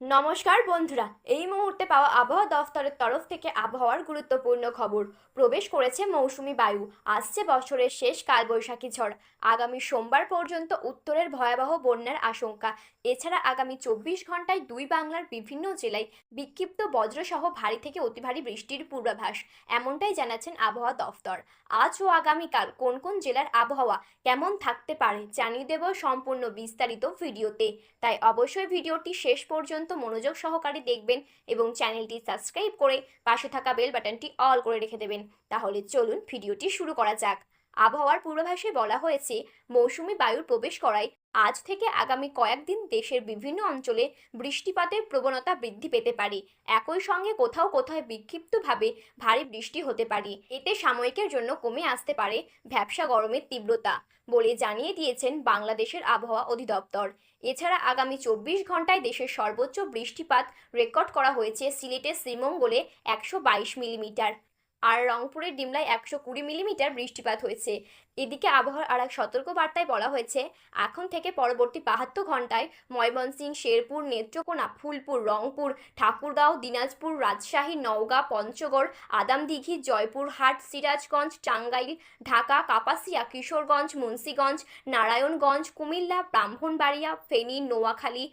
নমস্কার বন্ধুরা, এই মুহূর্তে পাওয়া আবহাওয়া দফতরের তরফ থেকে আবহাওয়ার গুরুত্বপূর্ণ খবর। প্রবেশ করেছে মৌসুমি বায়ু, আসছে বছরের শেষ কালবৈশাখী ঝড়। আগামী সোমবার পর্যন্ত উত্তরের ভয়াবহ বন্যার আশঙ্কা। এছাড়া আগামী চব্বিশ ঘন্টায় দুই বাংলার বিভিন্ন জেলায় বিক্ষিপ্ত বজ্রসহ ভারী থেকে অতি ভারী বৃষ্টির পূর্বাভাস, এমনটাই জানাচ্ছেন আবহাওয়া দফতর। আজ ও আগামীকাল কোন কোন জেলার আবহাওয়া কেমন থাকতে পারে জানিয়ে দেব সম্পূর্ণ বিস্তারিত ভিডিওতে। তাই অবশ্যই ভিডিওটি শেষ পর্যন্ত মনোযোগ সহকারে দেখবেন এবং চ্যানেলটি সাবস্ক্রাইব করে পাশে থাকা বেল বাটনটি অল করে রেখে দেবেন। তাহলে চলুন ভিডিওটি শুরু করা যাক। আবহাওয়ার পূর্বাভাসে বলা হয়েছে, মৌসুমি বায়ুর প্রবেশ করায় আজ থেকে আগামী কয়েকদিন দেশের বিভিন্ন অঞ্চলে বৃষ্টিপাতের প্রবণতা বৃদ্ধি পেতে পারে। একই সঙ্গে কোথাও কোথাও বিক্ষিপ্তভাবে ভারী বৃষ্টি হতে পারে। এতে সাময়িকের জন্য কমে আসতে পারে ভ্যাবসা গরমের তীব্রতা বলে জানিয়ে দিয়েছেন বাংলাদেশের আবহাওয়া অধিদপ্তর। এছাড়া আগামী চব্বিশ ঘন্টায় দেশের সর্বোচ্চ বৃষ্টিপাত রেকর্ড করা হয়েছে সিলেটের শ্রীমঙ্গলে একশো বাইশ মিলিমিটার। আর রংপুরের ডিমলায় একশো কুড়ি মিলিমিটার বৃষ্টিপাত হয়েছে। এদিকে আবহাওয়ার আর এক সতর্ক বার্তায় বলা হয়েছে, এখন থেকে পরবর্তী বাহাত্তর ঘন্টায় ময়মনসিংহ, শেরপুর, নেত্রকোনা, ফুলপুর, রংপুর, ঠাকুরগাঁও, দিনাজপুর, রাজশাহী, নওগাঁ, পঞ্চগড়, আদামদিঘি, জয়পুরহাট, সিরাজগঞ্জ, টাঙ্গাইল, ঢাকা, কাপাসিয়া, কিশোরগঞ্জ, মুন্সীগঞ্জ, নারায়ণগঞ্জ, কুমিল্লা, ব্রাহ্মণবাড়িয়া, ফেনী, নোয়াখালী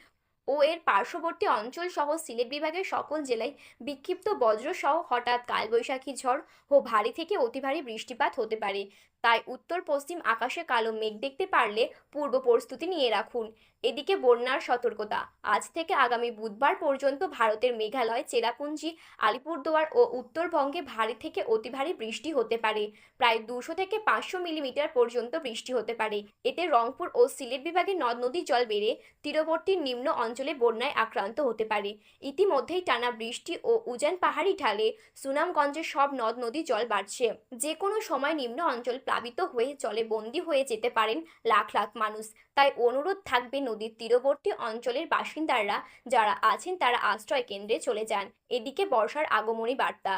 ও এর পার্শ্ববর্তী অঞ্চল সহ সিলেট বিভাগের সকল জেলায় বিক্ষিপ্ত বজ্রসহ হঠাৎ কালবৈশাখী ঝড় ও ভারী থেকে অতি ভারী বৃষ্টিপাত হতে পারে। তাই উত্তর পশ্চিম আকাশে কালো মেঘ দেখতে পারলে পূর্ব প্রস্তুতি নিয়ে রাখুন। এদিকে বন্যার সতর্কতা। আজ থেকে আগামী বুধবার পর্যন্ত ভারতের মেঘালয়, চেরাপুঞ্জি, আলিপুরদুয়ার ও উত্তরবঙ্গে ভারী থেকে অতি ভারী বৃষ্টি হতে পারে। প্রায় দুশো থেকে পাঁচশো মিলিমিটার পর্যন্ত বৃষ্টি হতে পারে। এতে রংপুর ও সিলেট বিভাগে নদ নদীর জল বেড়ে তীরবর্তী নিম্ন অঞ্চলে বন্যায় আক্রান্ত হতে পারে। ইতিমধ্যেই টানা বৃষ্টি ও উজান পাহাড়ি ঢালে সুনামগঞ্জের সব নদ নদী জল বাড়ছে। যে কোনো সময় নিম্ন অঞ্চল প্লাবিত হয়ে জলে বন্দী হয়ে যেতে পারেন লাখ লাখ মানুষ। তাই অনুরোধ থাকবে নদীর তীরবর্তী অঞ্চলের বাসিন্দারা যারা আছেন তারা আশ্রয় কেন্দ্রে চলে যান। এদিকে বর্ষার আগমনী বার্তা।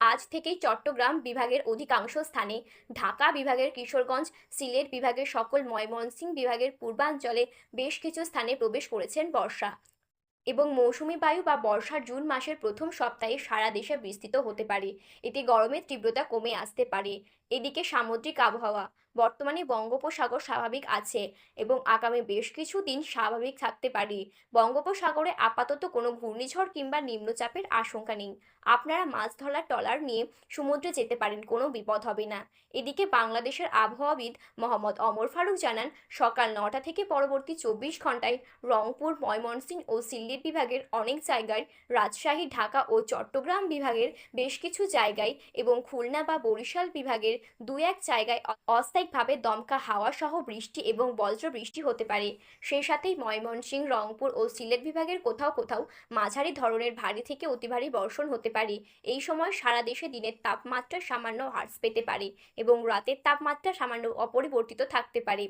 আজ থেকেই চট্টগ্রাম বিভাগের অধিকাংশ স্থানে, ঢাকা বিভাগের কিশোরগঞ্জ, সিলেট বিভাগের সকল ময়মনসিংহ বিভাগের পূর্বাঞ্চলে বেশ কিছু স্থানে প্রবেশ করেছেন বর্ষা। এবং মৌসুমি বায়ু বা বর্ষার জুন মাসের প্রথম সপ্তাহে সারা দেশে বিস্তৃত হতে পারে। এতে গরমের তীব্রতা কমে আসতে পারে। এদিকে সামুদ্রিক আবহাওয়া বর্তমানে বঙ্গোপসাগর স্বাভাবিক আছে এবং আগামী বেশ কিছু দিন স্বাভাবিক থাকতে পারি। বঙ্গোপসাগরে আপাতত কোনো ঘূর্ণিঝড় কিংবা নিম্নচাপের আশঙ্কা নেই। আপনারা মাছ ধরার ট্রলার নিয়ে সমুদ্রে যেতে পারেন, কোনো বিপদ হবে না। এদিকে বাংলাদেশের আবহাওয়াবিদ মোহাম্মদ অমর ফারুক জানান, সকাল নটা থেকে পরবর্তী চব্বিশ ঘন্টায় রংপুর, ময়মনসিংহ ও সিল্লির বিভাগের অনেক জায়গায়, রাজশাহী, ঢাকা ও চট্টগ্রাম বিভাগের বেশ কিছু জায়গায় এবং খুলনা বা বরিশাল বিভাগের দু এক জায়গায় অ- অস্থায়িকভাবে দমকা হাওয়া সহ বৃষ্টি এবং বজ্র বৃষ্টি হতে পারে। সেই সাথেই ময়মনসিংহ, রংপুর ও সিলেট বিভাগের কোথাও কোথাও মাঝারি ধরনের ভারী থেকে অতি ভারী বর্ষণ হতে পারে। এই সময় সারা দেশে দিনের তাপমাত্রা সামান্য হ্রাস পেতে পারে এবং রাতের তাপমাত্রা সামান্য অপরিবর্তিত থাকতে পারে।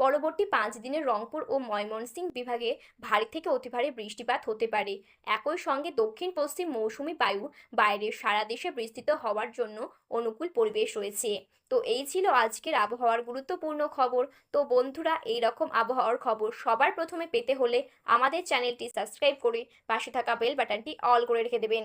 পরবর্তী পাঁচ দিনে রংপুর ও ময়মনসিংহ বিভাগে ভারী থেকে অতি ভারী বৃষ্টিপাত হতে পারে। একই সঙ্গে দক্ষিণ পশ্চিম মৌসুমি বায়ু বাইরে সারা দেশে বিস্তৃত হওয়ার জন্য অনুকূল পরিবেশ রয়েছে। তো এই ছিল আজকের আবহাওয়ার গুরুত্বপূর্ণ খবর। তো বন্ধুরা এই রকম আবহাওয়ার খবর সবার প্রথমে পেতে হলে আমাদের চ্যানেলটি সাবস্ক্রাইব করে পাশে থাকা বেল বাটনটি অল করে রেখে দেবেন।